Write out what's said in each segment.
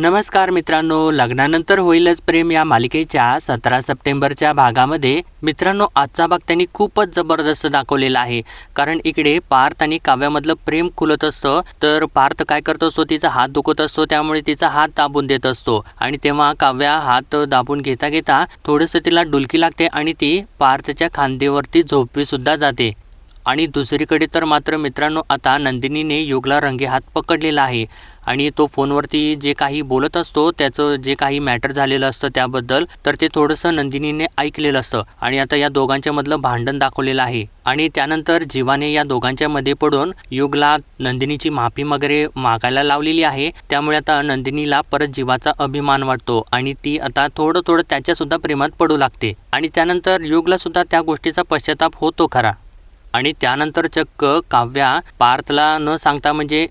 नमस्कार मित्रांनो लग्नानंतर होईलच प्रेम या मालिकेच्या सतरा सप्टेंबरच्या भागामध्ये. मित्रांनो आजचा भाग त्यांनी खूपच जबरदस्त दाखवलेला आहे. कारण इकडे पार्थ आणि काव्यामधलं प्रेम खुलत असतं. तर पार्थ काय करत असतो तिचा हात दुखत असतो त्यामुळे तिचा हात दाबून देत असतो. आणि तेव्हा काव्या हात दाबून घेता घेता थोडंसं तिला डुलकी लागते आणि ती पार्थच्या खांदेवरती झोपी सुद्धा जाते. आणि दुसरीकडे तर मात्र मित्रांनो आता नंदिनीने युगला रंगे हात पकडलेला आहे. आणि तो फोनवरती जे काही बोलत असतो त्याचं जे काही मॅटर झालेलं असतं त्याबद्दल तर ते थोडंसं नंदिनीने ऐकलेलं असतं. आणि आता या दोघांच्या मधलं भांडण दाखवलेलं आहे. आणि त्यानंतर जीवाने या दोघांच्या मध्ये पडून युगला नंदिनीची माफी वगैरे मागायला लावलेली आहे. त्यामुळे आता नंदिनीला परत जीवाचा अभिमान वाटतो आणि ती आता थोडं थोडं त्याच्या सुद्धा प्रेमात पडू लागते. आणि त्यानंतर युगला सुद्धा त्या गोष्टीचा पश्चाताप होतो खरा. आणि त्यानंतर चक्क काव्या पार्थला न सांगता म्हणजे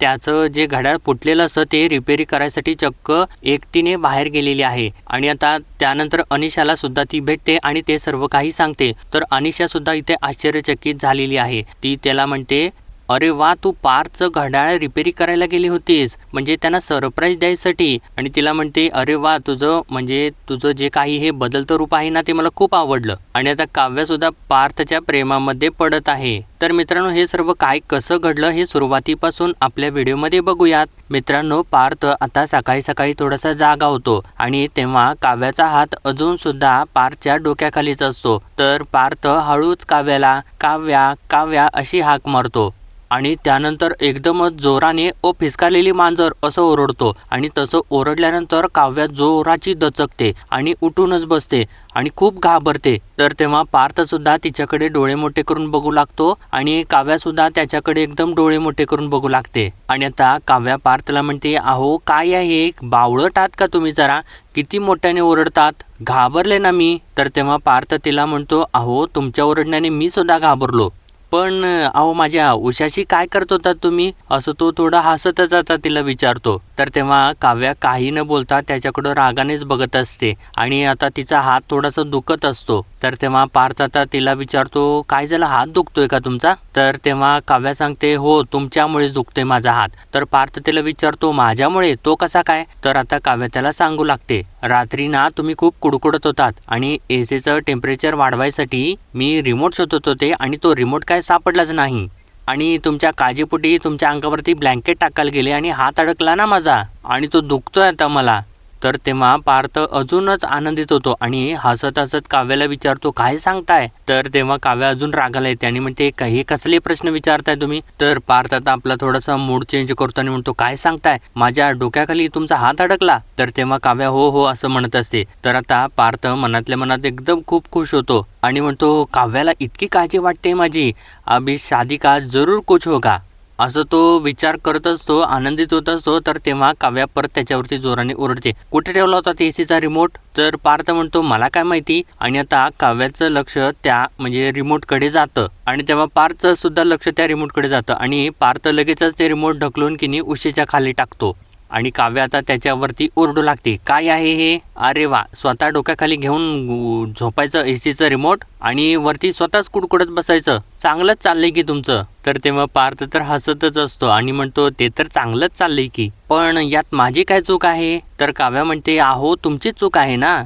त्याचं जे घड्याळ फुटलेलं असतं ते रिपेरी करायसाठी चक्क एकटीने बाहेर गेलेली आहे. आणि आता त्यानंतर अनिशाला सुद्धा ती भेटते आणि ते सर्व काही सांगते. तर अनिशा सुद्धा इथे आश्चर्यचकित झालेली आहे. ती त्याला म्हणते अरे वा तू पारचं घड्याळ रिपेरी करायला गेली होतीस. म्हणजे त्यांना सरप्राईज द्यायसाठी. आणि तिला म्हणते अरे वा तुझं म्हणजे तुझं जे काही हे बदलतं रूप आहे ना ते मला खूप आवडलं. आणि आता काव्यसुद्धा पार्थच्या प्रेमामध्ये पडत आहे. तर मित्रांनो हे सर्व काय कसं घडलं हे सुरुवातीपासून आपल्या व्हिडिओमध्ये बघूयात. मित्रांनो पार्थ आता सकाळी सकाळी थोडासा जागा होतो. आणि तेव्हा काव्याचा हात अजून सुद्धा पार्थच्या डोक्याखालीच असतो. तर पार्थ हळूच काव्याला काव्या काव्या अशी हाक मारतो. आणि त्यानंतर एकदमच जोराने ओ फिसकारलेली मांजर असं ओरडतो आणि तसं ओरडल्यानंतर काव्या जोराची दचकते आणि उठूनच बसते आणि खूप घाबरते. तर तेव्हा पार्थ सुद्धा तिच्याकडे डोळे मोठे करून बघू लागतो आणि काव्या सुद्धा त्याच्याकडे एकदम डोळे मोठे करून बघू लागते. आणि आता काव्या पार्थला म्हणते अहो काय आहे? बावळट आहात का तुम्ही जरा? किती मोठ्याने ओरडतात? घाबरले ना मी. तर तेव्हा पार्थ तिला म्हणतो अहो तुमच्या ओरडण्याने मी सुद्धा घाबरलो. पण अहो माझ्या उशाशी काय करत होता तुम्ही? असं तो थोडा हसतच आता तिला विचारतो. तर तेव्हा काव्या काही न बोलता त्याच्याकडं रागानेच बघत असते आणि आता तिचा हात थोडासा दुखत असतो. तर तेव्हा पार्थ आता तिला विचारतो काय झालं? हात दुखतोय का तुमचा? तर तेव्हा काव्या सांगते हो तुमच्यामुळेच दुखतोय माझा हात. तर पार्थ तिला विचारतो माझ्यामुळे? तो कसा काय? तर आता काव्या त्याला सांगू लागते रात्री ना तुम्ही खूप कुडकुडत होतात आणि एसीचं टेम्परेचर वाढवायसाठी मी रिमोट शोधत होते आणि तो रिमोट काय सापडलाच नाही. आणि तुमच्या काळजीपोटी तुमच्या अंगावरती ब्लँकेट टाकायला गेले आणि हात अडकला ना माझा. आणि तो दुखतोय आता मला. तर तेव्हा पार्थ अजूनच आनंदित होतो आणि हसत हसत काव्याला विचारतो काय सांगताय? तर तेव्हा काव्या अजून रागाला येते आणि म्हणते काही कसले प्रश्न विचारताय तुम्ही? तर पार्थ आता आपला थोडासा मूड चेंज करतो आणि म्हणतो काय सांगताय? माझ्या डोक्याखाली तुमचा हात अडकला. तर तेव्हा काव्या हो हो असं म्हणत असते. तर आता पार्थ मनातल्या मनात एकदम खूप खुश होतो आणि म्हणतो काव्याला इतकी काळजी वाटते माझी. अभि शादी का जरूर कुछ होगा. असं तो विचार करत असतो आनंदित होत असतो तर तेव्हा काव्या परत त्याच्यावरती जोराने ओरडते. कुठे ठेवला होता ते एसीचा रिमोट तर पार्थ म्हणतो मला काय माहिती? आणि आता काव्याचं लक्ष त्या म्हणजे रिमोटकडे जातं. आणि तेव्हा पार्थचं सुद्धा लक्ष त्या रिमोटकडे जातं. आणि पार्थ लगेचच ते रिमोट ढकलून किनी उशीच्या खाली टाकतो. आणि काव्य आता त्याच्यावरती ओरडू लागते. काय आहे हे? अरे वा स्वतः डोक्याखाली घेऊन झोपायचं एसीचं रिमोट आणि वरती स्वतःच कुडकुडत बसायचं. चांगलंच चाललंय की तुमचं. तर तेव्हा पार्थ तर हसतच असतो आणि म्हणतो ते तर चांगलंच चाललंय की. पण यात माझी काय चूक आहे? तर काव्या म्हणते आहो तुमचीच चूक आहे ना.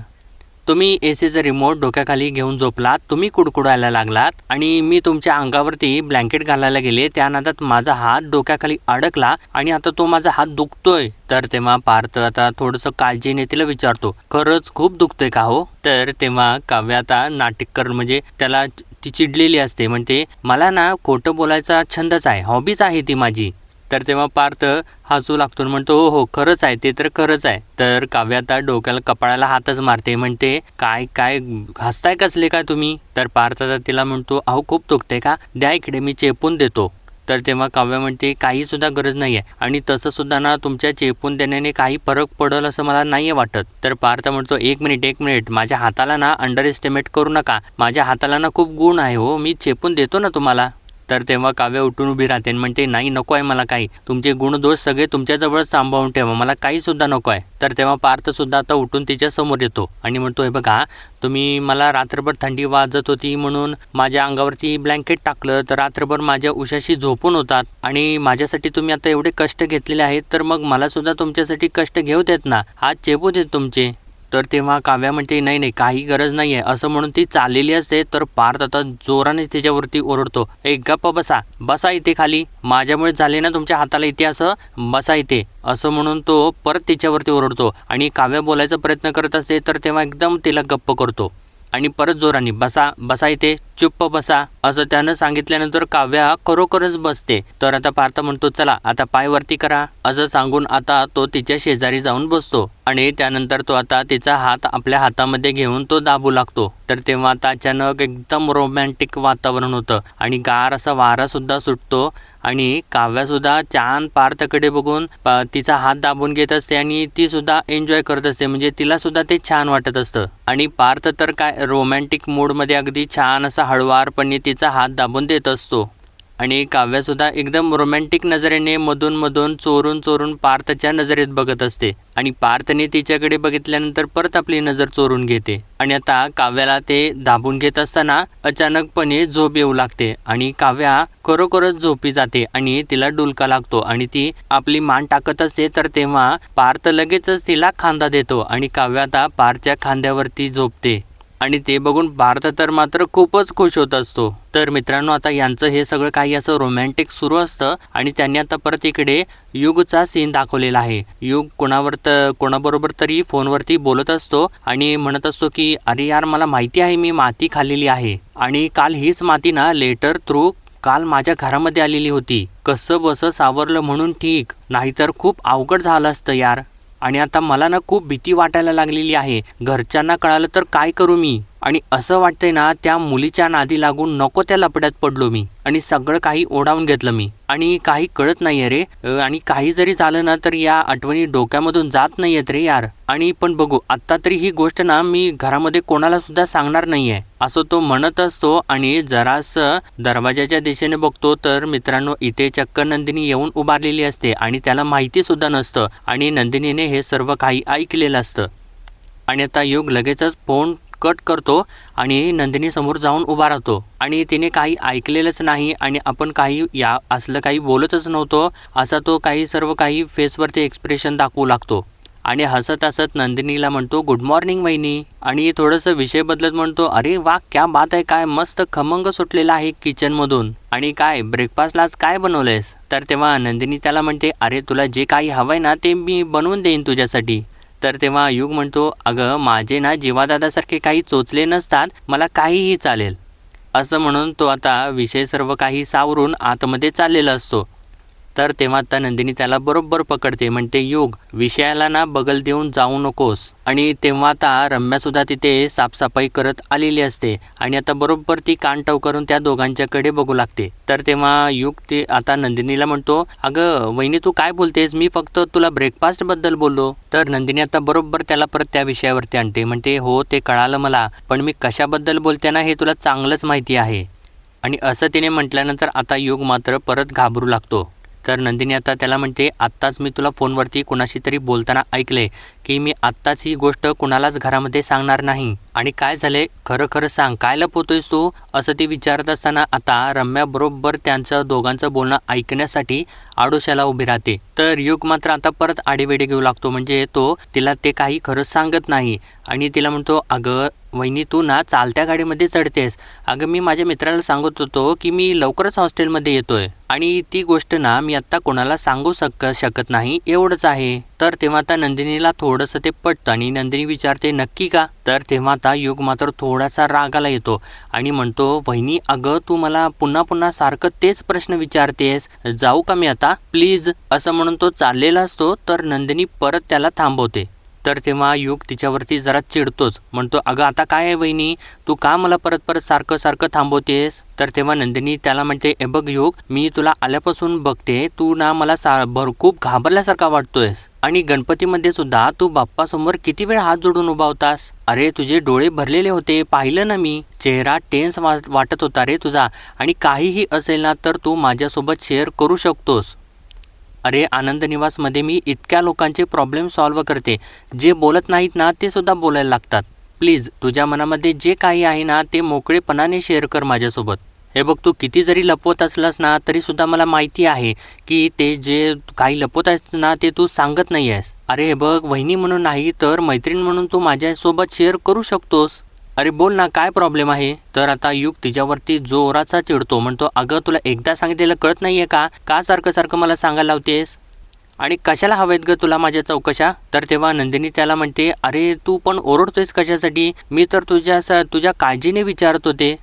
तुम्ही एसीचं रिमोट डोक्याखाली घेऊन झोपलात तुम्ही कुडकुडायला लागलात आणि मी तुमच्या अंगावरती ब्लँकेट घालायला गेले त्या नादात माझा हात डोक्याखाली अडकला आणि आता तो माझा हात दुखतोय. तर तेव्हा पार्थ आता थोडंसं काळजीने तिला विचारतो खरंच खूप दुखतोय का हो? तर तेव्हा काव्य आता नाटककर म्हणजे त्याला ती चिडलेली असते म्हणते मला ना खोटं बोलायचा छंदच आहे हॉबीच आहे ती माझी. तर तेव्हा पार्थ हसू लागतो म्हणतो हो हो खरंच आहे ते तर खरंच आहे. तर काव्या आता डोक्याला कपाळाला हातच मारते म्हणते काय काय हसताय कसले काय तुम्ही? तर पार्थ आता तिला म्हणतो अहो खूप दुखते का? द्या इकडे मी चेपून देतो. तर तेव्हा काव्य म्हणते काही सुद्धा गरज नाही आहे आणि तसं सुद्धा ना तुमच्या चेपून देण्याने काही फरक पडेल असं मला नाही वाटत. तर पार्थ म्हणतो एक मिनिट एक मिनिट माझ्या हाताला ना अंडर एस्टिमेट करू नका. माझ्या हाताला ना खूप गुण आहे हो मी चेपून देतो ना तुम्हाला. तर तेव्हा काव्य उठून उभी राहते म्हणते नाही नको आहे मला काही. तुमचे गुणदोष सगळे तुमच्याजवळच सांभाळून ठेवा. मला काही सुद्धा नको आहे. तर तेव्हा पार्थ सुद्धा आता उठून तिच्या समोर येतो आणि म्हणतो हे बघा तुम्ही मला रात्रभर थंडी वाजत होती म्हणून माझ्या अंगावरती ब्लँकेट टाकलं तर रात्रभर माझ्या उशाशी झोपून होतात आणि माझ्यासाठी तुम्ही आता एवढे कष्ट घेतलेले आहेत तर मग मला सुद्धा तुमच्यासाठी कष्ट घेऊ देत ना. हात चेपू देत तुमचे. तर तेव्हा काव्या म्हणते नाही नाही काही गरज नाही आहे असं म्हणून ती चाललेली असते तर पार्थ आता जोराने तिच्यावरती ओरडतो. एक गप्प बसा. बसा इथे खाली. माझ्यामुळे झाले ना तुमच्या हाताला इथे असं? बसा इथे. असं म्हणून तो परत तिच्यावरती ओरडतो आणि काव्या बोलायचा प्रयत्न करत असते तर तेव्हा एकदम तिला गप्प करतो. आणि परत जोराने बसा बसा इथे. चुप्प बसा असं त्यानं सांगितल्यानंतर काव्या खरोखरच बसते. तर आता पार्थ म्हणतो चला आता पाय वरती करा. असं सांगून आता तो तिच्या शेजारी जाऊन बसतो. आणि त्यानंतर तो आता तिचा हात आपल्या हातामध्ये घेऊन तो दाबू लागतो. तर तेव्हा आता अचानक एकदम रोमॅन्टिक वातावरण होतं. आणि गार असा वारा सुद्धा सुटतो. आणि काव्यासुद्धा छान पार्थकडे बघून प- तिचा हात दाबून घेत असते आणि ती सुद्धा एन्जॉय करत असते. म्हणजे तिला सुद्धा ते छान वाटत असतं. आणि पार्थ तर काय रोमॅन्टिक मूडमध्ये अगदी छान असा हळवारपणे तिचा हात दाबून देत असतो. आणि काव्यासुद्धा एकदम रोमॅन्टिक नजरेने मधून मधून चोरून चोरून पार्थच्या नजरेत बघत असते. आणि पार्थने तिच्याकडे बघितल्यानंतर परत आपली नजर चोरून घेते. आणि आता काव्याला ते दाबून घेत असताना अचानकपणे झोप येऊ लागते. आणि काव्या खरोखरच झोपी जाते आणि तिला डुलका लागतो. आणि ती आपली मान टाकत असते तर तेव्हा पार्थ लगेचच तिला खांदा देतो. आणि काव्या आता पार्थच्या खांद्यावरती झोपते. आणि ते बघून भारत तर मात्र खूपच खुश होत असतो. तर मित्रांनो आता यांचं हे सगळं काही असं रोमॅन्टिक सुरू असतं आणि त्यांनी आता परत इकडे युगचा सीन दाखवलेला आहे. युग कोणावर तर कोणाबरोबर तरी फोनवरती बोलत असतो आणि म्हणत असतो की अरे यार मला माहिती आहे मी माती खाल्लेली आहे. आणि काल हीच माती ना लेटर थ्रू काल माझ्या घरामध्ये आलेली होती. कसं बसं सावरलं म्हणून ठीक. नाहीतर खूप अवघड झालं असतं यार. आणि आता मला ना खूप भीती वाटायला लागलेली आहे. घरच्यांना कळालं तर काय करू मी? आणि असं वाटतंय ना त्या मुलीच्या नादी लागून नको त्या लपड्यात पडलो मी. आणि सगळं काही ओढावून घेतलं मी. आणि काही कळत नाहीये रे. आणि काही जरी झालं ना तर या आठवणी डोक्यामधून जात नाहीयेत रे यार. आणि पण बघू आत्ता तरी ही गोष्ट ना मी घरामध्ये कोणाला सुद्धा सांगणार नाहीये. असं तो म्हणत असतो आणि जरासं दरवाजाच्या दिशेने बघतो तर मित्रांनो इथे चक्क नंदिनी येऊन उभारलेली असते आणि त्याला माहिती सुद्धा नसतं. आणि नंदिनीने हे सर्व काही ऐकलेलं असतं. आणि आता योग लगेचच फोन कट करतो आणि नंदिनीसमोर जाऊन उभा राहतो. आणि तिने काही ऐकलेलंच नाही आणि आपण काही या असलं काही बोलतच नव्हतो. असा तो काही सर्व काही फेसवरती एक्सप्रेशन दाखवू लागतो. आणि हसत हसत नंदिनीला म्हणतो गुड मॉर्निंग वहिनी. आणि थोडंसं विषय बदलत म्हणतो अरे वा क्या बात आहे काय मस्त खमंग सुटलेला आहे किचनमधून आणि काय ब्रेकफास्टला आज काय बनवलंयस? तर तेव्हा नंदिनी त्याला म्हणते अरे तुला जे काही हवंय ना ते मी बनवून देईन तुझ्यासाठी. तर तेव्हा युग म्हणतो अगं माझे ना जीवादादासारखे काही चोचले नसतात मला काहीही चालेल. असं म्हणून तो आता विषय सर्व काही सावरून आतमध्ये चाललेला असतो. तर तेव्हा आता नंदिनी त्याला बरोबर पकडते म्हणते युग विषयाला ना बगल देऊन जाऊ नकोस. आणि तेव्हा आता रम्यासुद्धा तिथे साफसफाई करत आलेली असते आणि आता बरोबर ती कानटव करून त्या दोघांच्याकडे बघू लागते. तर तेव्हा युग ते आता नंदिनीला म्हणतो अगं वहिनी तू काय बोलतेस? मी फक्त तुला ब्रेकफास्टबद्दल बोललो. तर नंदिनी आता बरोबर त्याला परत त्या विषयावरती आणते म्हणते हो ते कळालं मला पण मी कशाबद्दल बोलते ना हे तुला चांगलंच माहिती आहे. आणि असं तिने म्हटल्यानंतर आता युग मात्र परत घाबरू लागतो. तर नंदिनी आता त्याला म्हणते आत्ताच मी तुला फोनवरती कोणाशी तरी बोलताना ऐकले की मी आत्ताच ही गोष्ट कुणालाच घरामध्ये सांगणार नाही. आणि काय झाले खरं खरं सांग. काय लपवतोयस तू? असं ती विचारत असताना आता रम्या बरोबर त्यांचं दोघांचं बोलणं ऐकण्यासाठी आडोशाला उभी राहते. तर युग मात्र आता परत आडेवेडे घेऊ लागतो. म्हणजे तो तिला ते काही खरंच सांगत नाही. आणि तिला म्हणतो अगं वहिनी तू ना चालत्या गाडीमध्ये चढतेस. अगं मी माझ्या मित्राला सांगत होतो की मी लवकरच हॉस्टेलमध्ये येतोय. आणि ती गोष्ट ना मी आत्ता कोणाला सांगू शक शकत नाही. एवढंच आहे. तर तेव्हा आता नंदिनीला थोडंसं ते पटतं आणि नंदिनी विचारते नक्की का? तर तेव्हा आता युग मात्र थोडासा रागाला येतो आणि म्हणतो वहिनी अगं तू मला पुन्हा पुन्हा सारखं तेच प्रश्न विचारतेस जाऊ का मी आता? प्लीज. असं म्हणून तो चाललेला असतो तर नंदिनी परत त्याला थांबवते. तर तेव्हा युग तिच्यावरती जरा चिडतोच. म्हणतो अगं आता काय आहे वहिनी? तू का मला परत परत सारखं सारखं थांबवतेस? तर तेव्हा नंदिनी त्याला म्हणते ए बघ युग मी तुला आल्यापासून बघते तू ना मला सा भर खूप घाबरल्यासारखा वाटतोयस. आणि गणपतीमध्ये सुद्धा तू बाप्पासमोर किती वेळ हात जोडून उभा होतास अरे तुझे डोळे भरलेले होते पाहिलं ना मी. चेहरा टेन्स वा वाटत होता रे तुझा. आणि काहीही असेल ना तर तू माझ्यासोबत शेअर करू शकतोस. अरे आनंद निवासमध्ये मी इतक्या लोकांचे प्रॉब्लेम सॉल्व्ह करते. जे बोलत नाहीत ना ते सुद्धा बोलायला लागतात. प्लीज तुझ्या मनामध्ये जे काही आहे ना ते मोकळेपणाने शेअर कर माझ्यासोबत. हे बघ तू किती जरी लपवत असलास ना तरी सुद्धा मला माहिती आहे की ते जे काही लपवत आहेस ना ते तू सांगत नाही आहेस अरे हे बघ वहिनी म्हणून नाही तर मैत्रीण म्हणून तू माझ्यासोबत शेअर करू शकतोस. अरे बोल ना काय प्रॉब्लेम आहे? तर आता युग तिच्यावरती जोराचा चिडतो. म्हणतो अगं तुला एकदा सांगितलेलं कळत नाहीये का? का सारखं सारखं मला सांगायला लावतेस? आणि कशाला हवेत ग तुला माझ्या चौकशा? तर तेव्हा नंदिनी त्याला म्हणते अरे तू पण ओरडतोयस कशासाठी? मी तर तुझ्या स तुझ्या काळजीने विचारत होते.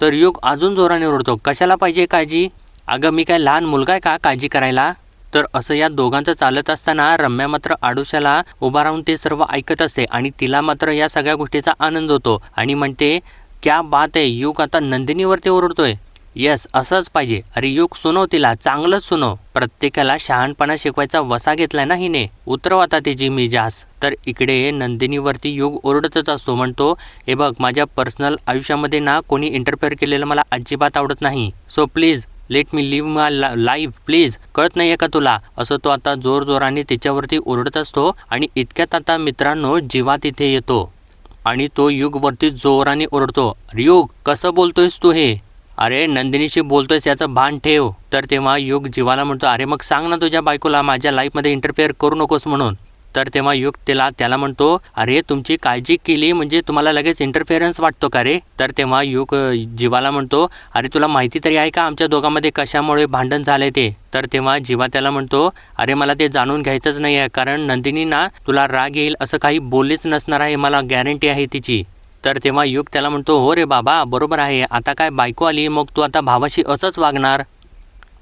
तर युग अजून जोराने ओरडतो कशाला पाहिजे काळजी? अगं मी काय लहान मुलगा आहे का काळजी करायला? तर असं या दोघांचं चालत असताना रम्या मात्र आडुशाला उभा राहून ते सर्व ऐकत असते आणि तिला मात्र या सगळ्या गोष्टीचा आनंद होतो आणि म्हणते क्या बात आहे युग आता नंदिनीवरती ओरडतोय. येस असंच पाहिजे. अरे युग सुनव तिला चांगलंच सुनव प्रत्येकाला शहाणपणा शिकवायचा वसा घेतलाय ना हिने. उतरव आता तिची मी जास. तर इकडे नंदिनीवरती युग ओरडतच असतो. म्हणतो हे बघ माझ्या पर्सनल आयुष्यामध्ये ना कोणी इंटरफेअर केलेलं मला अजिबात आवडत नाही. So please let me live my life please कळत नाहीये का तुला? असं तो आता जोर जोराने तिच्यावरती ओरडत असतो आणि इतक्यात आता मित्रांनो जीवा तिथे येतो. आणि तो युगवरती जोराने ओरडतो. "अरे युग कसं बोलतोयस तू हे? अरे नंदिनीशी बोलतोयस याचं भान ठेव. तर तेव्हा युग जीवाला म्हणतो अरे मग सांग ना तुझ्या बायकोला माझ्या लाईफमध्ये इंटरफेअर करू नकोस म्हणून. तर तेव्हा युग त्याला त्याला म्हणतो अरे तुमची काळजी केली म्हणजे तुम्हाला लगेच इंटरफेरन्स वाटतो का रे? तर तेव्हा युग जीवाला म्हणतो अरे तुला माहिती तरी आहे का आमच्या दोघांमध्ये कशामुळे भांडण झाले ते? तर तेव्हा जीवा त्याला म्हणतो अरे मला ते जाणून घ्यायचंच नाही आहे कारण नंदिनी ना तुला राग येईल असं काही बोललेच नसणार आहे मला गॅरंटी आहे तिची. तर तेव्हा युग त्याला म्हणतो हो रे बाबा बरोबर आहे आता काय बायको आली मग तू आता भावाशी असंच वागणार.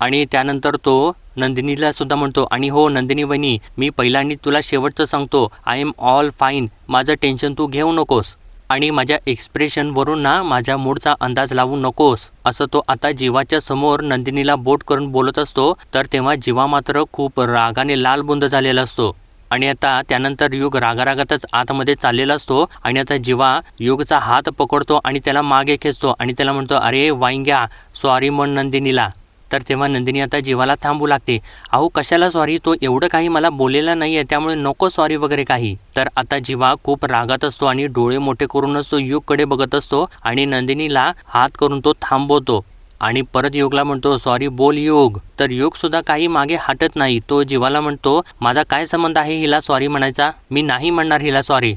आणि त्यानंतर तो नंदिनीला सुद्धा म्हणतो आणि हो नंदिनी वहिनी मी पहिला तुला शेवटचं सांगतो आय एम ऑल फाईन माझं टेन्शन तू घेऊ नकोस. आणि माझ्या एक्सप्रेशनवरून ना माझ्या मूडचा अंदाज लावू नकोस. असं तो आता जीवाच्या समोर नंदिनीला बोट करून बोलत असतो तर तेव्हा जीवा मात्र खूप रागाने लालबुंद झालेला असतो. आणि आता त्यानंतर युग रागारागातच आतमध्ये चाललेला असतो आणि आता जीवा युगचा हात पकडतो आणि त्याला मागे खेचतो आणि त्याला म्हणतो अरे वाईंग्या सॉरी म्हण नंदिनीला. तर तेव्हा नंदिनी आता जीवाला थांबू लागते. अहो कशाला सॉरी तो एवढं काही मला बोललेला नाही आहे त्यामुळे नको सॉरी वगैरे काही. तर आता जीवा खूप रागात असतो आणि डोळे मोठे करूनच तो युगकडे बघत असतो आणि नंदिनीला हात करून तो थांबवतो आणि परत युगला म्हणतो सॉरी बोल योग. तर योग सुद्धा काही मागे हटत नाही. तो जीवाला म्हणतो माझा काय संबंध आहे हिला सॉरी म्हणायचा? मी नाही म्हणणार हिला सॉरी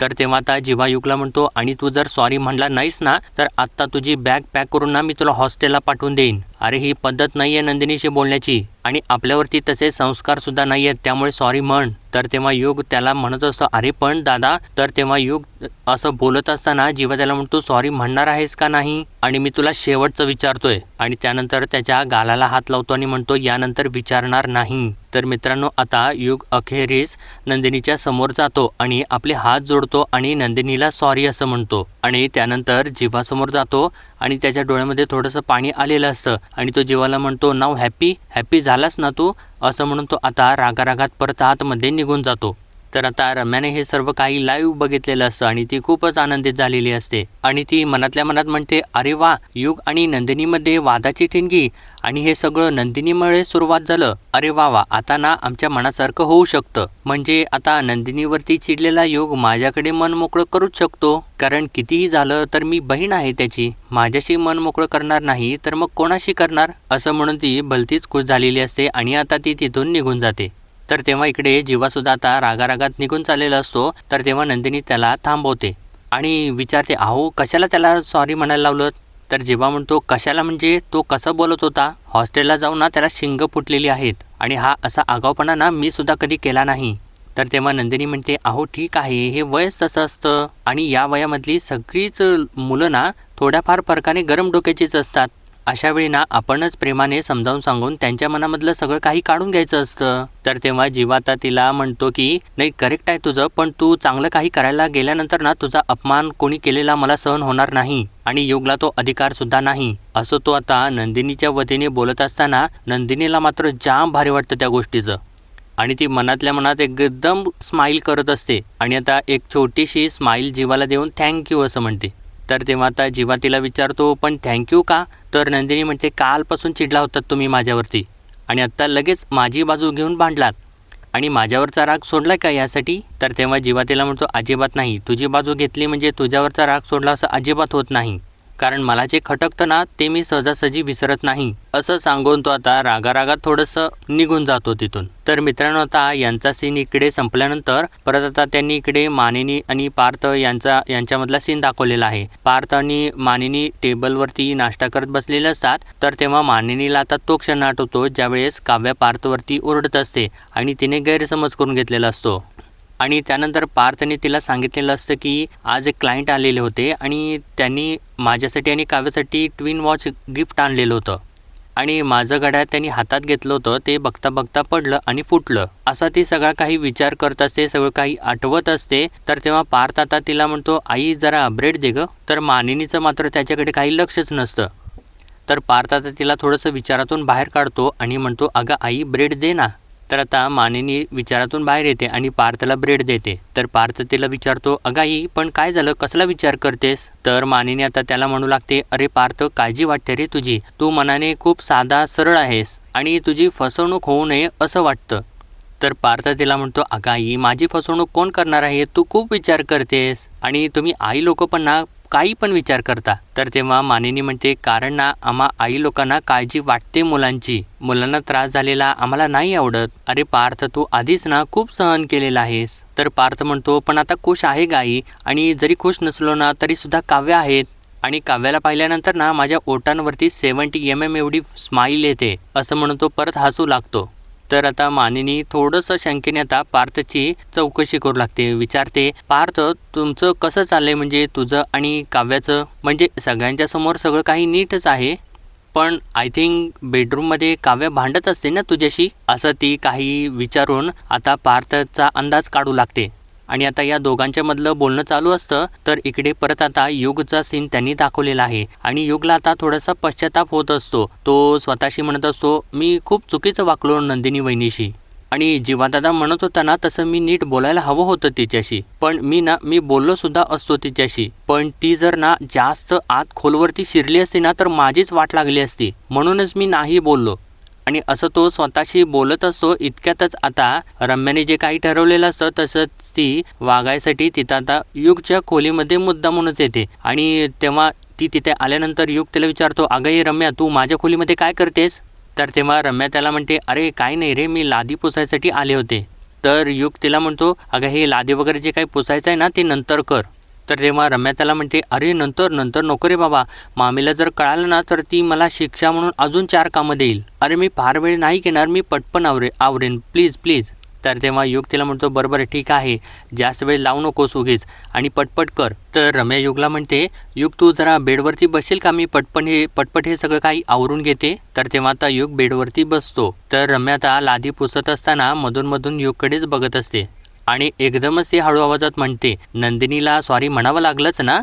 तर तेव्हा आता जीवा युगला म्हणतो आणि तू जर सॉरी म्हणला नाहीस ना तर आत्ता तुझी बॅग पॅक करून ना मी तुला हॉस्टेलला पाठवून देईन. अरे ही पद्धत नाही आहे नंदिनीशी बोलण्याची. आणि आपल्यावरती तसे संस्कारसुद्धा नाही आहेत त्यामुळे सॉरी म्हण. तर तेव्हा युग त्याला म्हणत असतो अरे पण दादा तर तेव्हा युग असं बोलत असताना जीवा त्याला म्हणतो सॉरी म्हणणार आहेस का नाही? आणि मी तुला शेवटचं विचारतोय. आणि त्यानंतर त्याच्या गालाला हात लावतो आणि म्हणतो यानंतर विचारणार नाही. तर मित्रांनो आता युग अखेरीस नंदिनीच्या समोर जातो आणि आपले हात जोडतो आणि नंदिनीला सॉरी असं म्हणतो. आणि त्यानंतर जीवासमोर जातो आणि त्याच्या डोळ्यामध्ये थोडंसं पाणी आलेलं असतं. आणि तो जीवाला म्हणतो नाव हॅपी हॅपी झालास ना तू? असं म्हणून तो आता रागारागात परत आतमध्ये निघून जातो. तर आता रम्याने हे सर्व काही लाईव्ह बघितलेलं असतं आणि ती खूपच आनंदित झालेली असते. आणि ती मनातल्या मनात म्हणते अरे वा युग आणि नंदिनीमध्ये वादाची ठिणगी आणि हे सगळं नंदिनीमुळे सुरुवात झालं. अरे वा वा आता ना आमच्या मनासारखं होऊ शकतं. म्हणजे आता नंदिनीवरती चिडलेला योग माझ्याकडे मन मोकळं करूच शकतो. कारण कितीही झालं तर मी बहीण आहे त्याची. माझ्याशी मन मोकळं करणार नाही तर मग कोणाशी करणार? असं म्हणून ती भलतीच खुश झालेली असते आणि आता ती तिथून निघून जाते. तर तेव्हा इकडे जीवासुद्धा आता रागारागात निघून चाललेला असतो तर तेव्हा नंदिनी त्याला थांबवते. आणि विचारते अहो कशाला त्याला सॉरी म्हणायला लावलं तर जेव्हा म्हणतो कशाला म्हणजे? तो कसं बोलत होता? हॉस्टेलला जाऊन ना त्याला शिंग फुटलेली आहेत आणि हा असा आगाऊपणा ना मी सुद्धा कधी केला नाही. तर तेव्हा नंदिनी म्हणते अहो ठीक आहे हे वयच तसं असतं आणि या वयामधली सगळीच मुलं ना थोड्याफार फरकाने गरम डोक्याचीच असतात. अशा वेळी ना आपणच प्रेमाने समजावून सांगून त्यांच्या मनामधलं सगळं काही काढून घ्यायचं असतं. तर तेव्हा जीवाता तिला म्हणतो की नाही करेक्ट आहे तुझं पण तू चांगलं काही करायला गेल्यानंतर ना तुझा अपमान कोणी केलेला मला सहन होणार नाही आणि योगला तो अधिकार सुद्धा नाही. असं तो आता नंदिनीच्या वतीने बोलत असताना नंदिनीला मात्र जाम भारी वाटतं त्या गोष्टीचं. आणि ती मनातल्या मनात एकदम स्माईल करत असते आणि आता एक छोटीशी स्माईल जीवाला देऊन थँक्यू असं म्हणते. तर तेव्हा आता जेव्हा तिला विचारतो पण थँक्यू का? तर नंदिनी म्हणते कालपासून चिडला होतात तुम्ही माझ्यावरती आणि आत्ता लगेच माझी बाजू घेऊन भांडलात आणि माझ्यावरचा राग सोडला का यासाठी? तर तेव्हा जीवा तिला म्हणतो अजिबात नाही. तुझी बाजू घेतली म्हणजे तुझ्यावरचा राग सोडला असं अजिबात होत नाही. कारण मला जे खटकतं ना ते मी सहजासहजी विसरत नाही. असं सांगून तो आता रागारागात थोडंसं निघून जातो तिथून. तर मित्रांनो आता यांचा सीन इकडे संपल्यानंतर परत आता त्यांनी इकडे मानिनी आणि पार्थ यांचा यांच्यामधला सीन दाखवलेला आहे. पार्थ आणि मानिनी टेबलवरती नाश्ता करत बसलेले असतात. तर तेव्हा मानिनीला आता तो क्षण आठवतो ज्यावेळेस काव्या पार्थवरती ओरडत असते आणि तिने गैरसमज करून घेतलेला असतो. आणि त्यानंतर पार्थने तिला सांगितलेलं असतं की आज एक क्लायंट आलेले होते आणि त्यांनी माझ्यासाठी आणि काव्यासाठी ट्विन वॉच गिफ्ट आणलेलं होतं. आणि माझं घड्याळ त्यांनी हातात घेतलं होतं ते बघता बघता पडलं आणि फुटलं. असा ती सगळा काही विचार करत असते सगळं काही आठवत असते. तर तेव्हा पार्थ आता तिला म्हणतो आई जरा ब्रेड दे गं. तर मानिनीचं मात्र त्याच्याकडे काही लक्षच नसतं. तर पार्थ आता तिला थोडंसं विचारातून बाहेर काढतो आणि म्हणतो अगं आई ब्रेड दे ना. तर आता मानिनी विचारातून बाहेर येते आणि पार्थला ब्रेड देते. तर पार्थ तिला विचारतो अगाई पण काय झालं? कसला विचार करतेस? तर मानिनी आता त्याला म्हणू लागते अरे पार्थ काळजी वाटते रे तुझी. तू मनाने खूप साधा सरळ आहेस आणि तुझी फसवणूक होऊ नये असं वाटतं. तर पार्थ तिला म्हणतो अगाई माझी फसवणूक कोण करणार आहे? तू खूप विचार करतेस आणि तुम्ही आई लोक पण ना काही पण विचार करता तर तेव्हा मानिनी म्हणते कारण ना आम्हा आई लोकांना काळजी वाटते मुलांची. मुलांना त्रास झालेला आम्हाला नाही आवडत. अरे पार्थ तू आधीच ना खूप सहन केलेला आहेस. तर पार्थ म्हणतो पण आता खुश आहे गाई. आणि जरी खुश नसलो ना तरी सुद्धा काव्य आहेत. आणि काव्याला पाहिल्यानंतर ना माझ्या ओटांवरती सेवन्टी एम एम एवढी स्माईल येते. असं म्हणून तो परत हसू लागतो. तर आता मानिनी थोडंसं शंकेने आता पार्थची चौकशी करू लागते. विचारते पार्थ तुमचं कसं चाललंय? म्हणजे तुझं आणि काव्याचं? म्हणजे सगळ्यांच्या समोर सगळं काही नीटच आहे. पण आय थिंक बेडरूममध्ये काव्य भांडत असते ना तुझ्याशी? असं ती काही विचारून आता पार्थचा अंदाज काढू लागते. आणि आता या दोघांच्या मधलं बोलणं चालू असतं तर इकडे परत आता युगचा सीन त्यांनी दाखवलेला आहे. आणि युगला आता थोडासा पश्चाताप होत असतो. तो स्वतःशी म्हणत असतो मी खूप चुकीचं वाकलो नंदिनी वहिनीशी. आणि जीवादादा म्हणत होता ना तसं मी नीट बोलायला हवं होतं तिच्याशी. पण मी ना मी बोललो सुद्धा असतो तिच्याशी. पण ती जर ना जास्त आत खोलवरती शिरली असती ना तर माझीच वाट लागली असती. म्हणूनच मी नाही बोललो. आणि असं तो स्वतःशी बोलत असतो इतक्यातच आता रम्याने जे काही ठरवलेलं असतं तसंच ती वागायसाठी तिथं आता युगच्या खोलीमध्ये मुद्दामूनच येते. आणि तेव्हा ती तिथे आल्यानंतर युग त्याला विचारतो अगं रम्या तू माझ्या खोलीमध्ये काय करतेस? तर तेव्हा रम्या त्याला म्हणते अरे काय नाही रे मी लादी पुसायसाठी आले होते. तर युग तिला म्हणतो अगं हे लादी वगैरे जे काही पुसायचं आहे ना ते नंतर कर. तर तेव्हा रम्या त्याला म्हणते अरे नंतर नंतर नको रे बाबा. मामीला जर कळालं ना तर ती मला शिक्षा म्हणून अजून चार कामं देईल. अरे मी फार वेळ नाही घेणार मी पटपण आवरे आवरेन. Please please. तर तेव्हा युग तिला म्हणतो बरोबर ठीक आहे. जास्त वेळ लावू नकोस उगीच आणि पटपट कर. तर रम्या युगला म्हणते युग तू जरा बेडवरती बसेल का? मी पटपण हे पटपट हे सगळं काही आवरून घेते. तर तेव्हा आता युग बेडवरती बसतो. तर रम्या आता लादी पुसत असताना मधून मधून युगकडेच बघत असते. आणि एकदमच ती हळू आवाजात म्हणते नंदिनीला सॉरी म्हणावं लागलंच ना?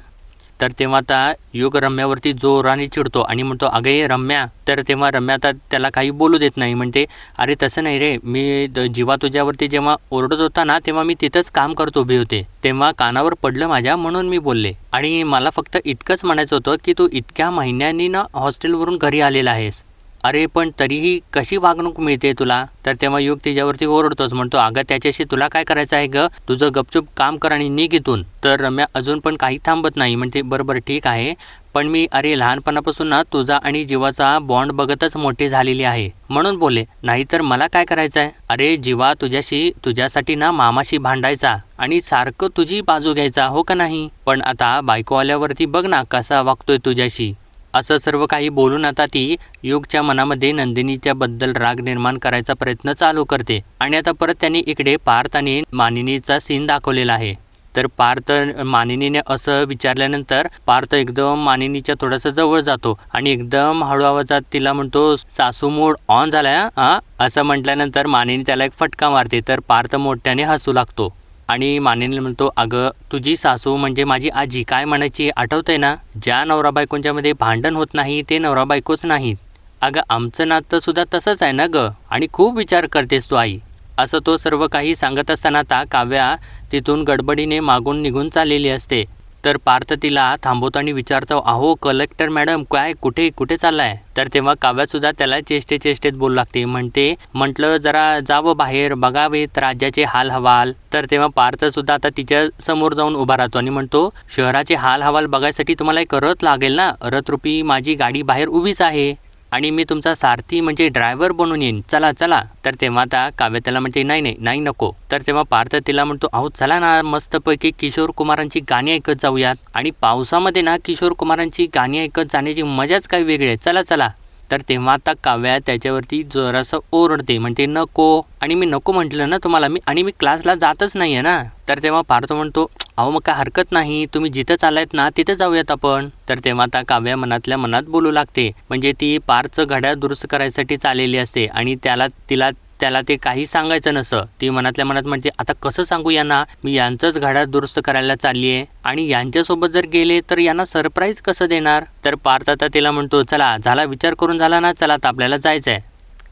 तर तेव्हा आता युग रम्यावरती जोराने चिडतो आणि म्हणतो अगं हे रम्या. तर तेव्हा रम्या आता त्याला काही बोलू देत नाही. म्हणते अरे तसं नाही रे. मी द- जीवा तुझ्यावरती जेव्हा ओरडत होता ना तेव्हा मी तिथंच काम करत उभे होते. तेव्हा कानावर पडलं माझ्या म्हणून मी बोलले. आणि मला फक्त इतकंच म्हणायचं होतं की तू इतक्या महिन्यांनी ना हॉस्टेलवरून घरी आलेला आहेस. अरे पण तरीही कशी वागणूक मिळते तुला? तर तेव्हा युग तिच्यावरती ओरडतोच म्हणतो अगं त्याच्याशी तुला काय करायचं आहे ग? तुझं गपचूप काम कर आणि निघ इथून. तर रम्या अजून पण काही थांबत नाही म्हणते बरोबर ठीक आहे. पण मी अरे लहानपणापासून ना तुझा आणि जीवाचा बॉन्ड बघतच मोठी झालेली आहे. म्हणून बोले नाहीतर मला काय करायचं आहे अरे जीवा तुझ्याशी तुझ्यासाठी ना मामाशी भांडायचा आणि सारखं तुझी बाजू घ्यायचा हो का नाही? पण आता बायको आल्यावरती बघ ना कसा वागतोय तुझ्याशी. असं सर्व काही बोलून आता ती युगच्या मनामध्ये नंदिनीच्या बद्दल राग निर्माण करायचा प्रयत्न चालू करते. आणि आता परत त्यांनी इकडे पार्थ आणि मानिनीचा सीन दाखवलेला आहे. तर पार्थ मानिनीने असं विचारल्यानंतर पार्थ एकदम मानिनीच्या थोडासा जवळ जातो आणि एकदम हळू आवाजात तिला म्हणतो सासू मूड ऑन झालाय हा? असं म्हटल्यानंतर मानिनी त्याला एक फटका मारते. तर पार्थ मोठ्याने हसू लागतो. आणि मानिनी म्हणतो अगं तुझी सासू म्हणजे माझी आजी काय म्हणायची? आठवतंय ना? ज्या नवरा बायकोंच्यामध्ये भांडण होत नाही ते नवरा बायकोच नाहीत. अगं आमचं नातंसुद्धा तसंच आहे ना गं? आणि खूप विचार करतेस तू आई. असं तो सर्व काही सांगत असताना आता काव्या तिथून गडबडीने मागून निघून चाललेली असते. तर पार्थ तिला थांबवतो आणि विचारतो अहो कलेक्टर मॅडम काय कुठे कुठे चाललाय? तर तेव्हा काव्यासुद्धा त्याला चेष्टे चेष्टेत बोलू लागते. म्हणते म्हटलं जरा जावं बाहेर बघावेत राज्याचे हाल हवाल तर तेव्हा पार्थ सुद्धा आता तिच्या समोर जाऊन उभा राहतो आणि म्हणतो शहराचे हाल हवाल बघायसाठी तुम्हाला एक रथ लागेल ना? रथरूपी माझी गाडी बाहेर उभीच आहे. आणि मी तुमचा सारथी म्हणजे ड्रायव्हर बनून येईन. चला चला. तर तेव्हा आता काव्य त्याला म्हणते नाही नाही नाही नको. तर तेव्हा पार्थ तिला म्हणतो अहो चला ना मस्तपैकी किशोर कुमारांची गाणी ऐकत जाऊयात. आणि पावसामध्ये ना किशोर कुमारांची गाणी ऐकत जाण्याची मजाच काही वेगळी आहे. चला चला. तर तेव्हा आता काव्या त्याच्यावरती जरासं ओरडते. म्हणते नको. आणि मी नको म्हटलं ना तुम्हाला मी आणि मी क्लासला जातच नाही आहे ना. तर तेव्हा पार्थ म्हणतो अहो मग काय हरकत नाही. तुम्ही जिथं चालायत ना तिथं जाऊयात आपण. तर तेव्हा आता काव्या मनातल्या मनात बोलू लागते. म्हणजे ती पारचं घड्याळ दुरुस्त करायसाठी चाललेली असते आणि त्याला तिला त्याला ते काही सांगायचं नसं. ती मनातल्या मनात म्हणते आता कसं सांगू यांना? मी यांचंच घड्याळ दुरुस्त करायला चालली आहे आणि यांच्यासोबत जर गेले तर यांना सरप्राईज कसं देणार? तर पार्थ आता तिला म्हणतो चला झाला विचार करून झाला ना? चला आता आपल्याला जायचं आहे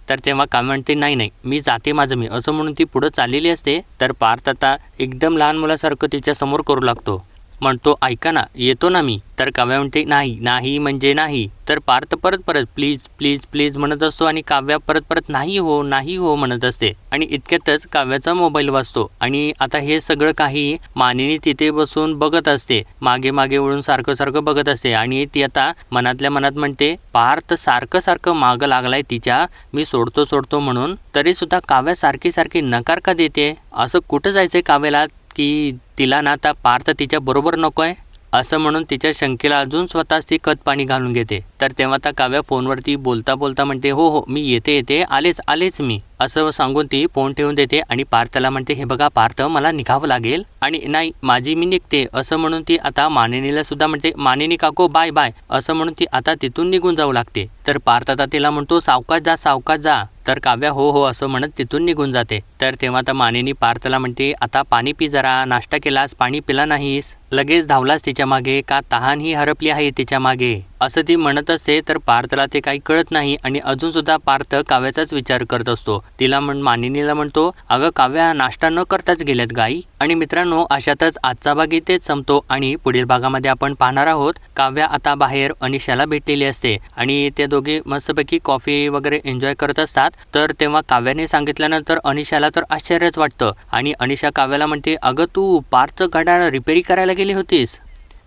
तर तेव्हा का म्हणते नाही नाही मी जाते माझं मी. असं म्हणून ती पुढं चाललेली असते. तर पार्थ आता एकदम लहान मुलासारखं तिच्या समोर करू लागतो. म्हणतो ऐका ना येतो ना मी तर काव्या म्हणते नाही नाही म्हणजे नाही तर पार्थ परत परत प्लीज प्लीज प्लीज म्हणत असतो आणि काव्या परत परत नाही हो नाही हो म्हणत असते. आणि इतक्यातच काव्याचा मोबाईल वाजतो आणि आता हे सगळं काही मानिनी तिथे बसून बघत असते. मागे मागे वळून सारखं सारखं बघत असते. आणि ती आता मनातल्या मनात म्हणते पार्थ सारखं सारखं मागं लागलाय तिच्या मी सोडतो सोडतो म्हणून तरी सुद्धा काव्या सारखी सारखी नकार का देते? असं कुठं जायचंय काव्याला? की तिला ना आता पार्थ तिच्या बरोबर नको आहे असं म्हणून तिच्या शंकेला अजून स्वतःच ती खत पाणी घालून घेते. तर तेव्हा त्या काव्या फोनवरती बोलता बोलता म्हणते हो हो मी येते येते आलेच आलेच मी. असं सांगून ती फोन ठेवून देते आणि पार्थला म्हणते हे बघा पार्थ मला निघावं लागेल. आणि नाही माझी मी निघते. असं म्हणून ती आता मानिनीला सुद्धा म्हणते मानिनी काको बाय बाय. असं म्हणून ती आता तिथून निघून जाऊ लागते. तर पार्थ आता तिला म्हणतो सावकाश जा सावकाश जा. तर काव्या हो हो असं म्हणत तिथून निघून जाते. तर तेव्हा आता मानिनी पार्थला म्हणते आता पाणी पी जरा नाश्ता केलास पाणी पिला नाहीस? लगेच धावलास तिच्यामागे का तहान ही हरपली आहे तिच्यामागे? असं ती म्हणत असते तर पार्थला ते काही कळत नाही आणि अजून सुद्धा पार्थ काव्याचाच विचार करत असतो. तिला म्हण मानिनीला म्हणतो अगं काव्या नाश्ता न करताच गेल्यात गाई. आणि मित्रांनो अशातच आजचा भाग इथेच संपतो आणि पुढील भागामध्ये आपण पाहणार आहोत काव्या आता बाहेर अनिशाला भेटलेली असते. आणि ते दोघे मस्तपैकी कॉफी वगैरे एन्जॉय करत असतात. तर तेव्हा काव्याने सांगितल्यानंतर अनिशाला तर आश्चर्यच वाटतं. आणि अनिशा काव्याला म्हणते अगं तू पार्थचं घड्याळ रिपेरी करायला गेली होतीस.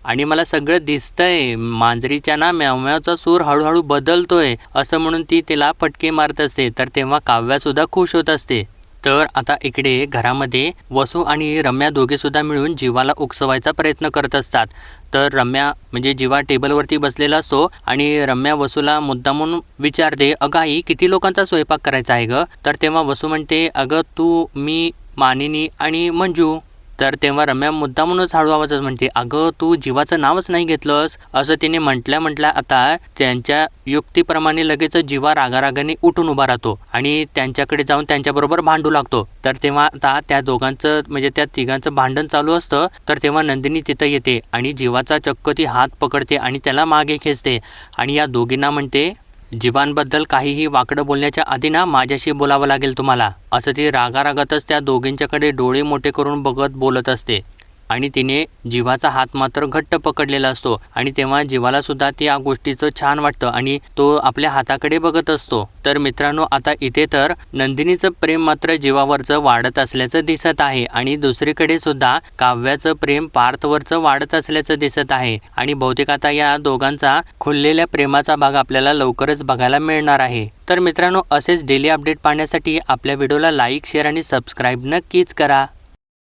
आणि मला सगळं दिसतंय. मांजरीच्या ना म्यावम्यावचा सूर हळूहळू बदलतोय असं म्हणून ती तिला फटके मारत असते. तर तेव्हा काव्यासुद्धा खुश होत असते. तर आता इकडे घरामध्ये वसू आणि रम्या दोघेसुद्धा मिळून जीवाला उकसवायचा प्रयत्न करत असतात. तर रम्या म्हणजे जीवा टेबलवरती बसलेला असतो आणि रम्या वसूला मुद्दामून विचारते अगं आई किती लोकांचा स्वयंपाक करायचा आहे ग? तर तेव्हा वसू म्हणते अगं तू मी मानिनी आणि मंजू. तर तेव्हा रम्या मुद्दामूनच हळू आवाजात म्हणते अगं तू जीवाचं नावच नाही घेतलंस? असं तिने म्हटल्या म्हटल्या आता त्यांच्या युक्तीप्रमाणे लगेच जीवा रागारागाने उठून उभा राहतो आणि त्यांच्याकडे जाऊन त्यांच्याबरोबर भांडू लागतो. तर तेव्हा आता त्या दोघांचं म्हणजे त्या तिघांचं भांडण चालू असतं. तर तेव्हा नंदिनी तिथं येते आणि जीवाचा चक्क ती हात पकडते आणि त्याला मागे खेचते. आणि या दोघींना म्हणते जीवांबद्दल काहीही वाकडं बोलण्याच्या आधी ना माझ्याशी बोलावं लागेल तुम्हाला. असं ती रागारागतच त्या दोघींच्याकडे डोळे मोठे करून बघत बोलत असते. आणि तिने जीवाचा हात मात्र घट्ट पकडलेला असतो आणि तेव्हा जीवाला सुद्धा त्या गोष्टीचं छान वाटतं आणि तो आपल्या हाताकडे बघत असतो. तर मित्रांनो आता इथे तर नंदिनीचं प्रेम मात्र जीवावरचं वाढत असल्याचं दिसत आहे आणि दुसरीकडे सुद्धा काव्याचं प्रेम पार्थवरचं वाढत असल्याचं दिसत आहे आणि बहुतेक आता या दोघांचा खुललेल्या प्रेमाचा भाग आपल्याला लवकरच बघायला मिळणार आहे. तर मित्रांनो असेच डेली अपडेट पाहण्यासाठी आपल्या व्हिडिओला लाईक शेअर आणि सबस्क्राईब नक्कीच करा.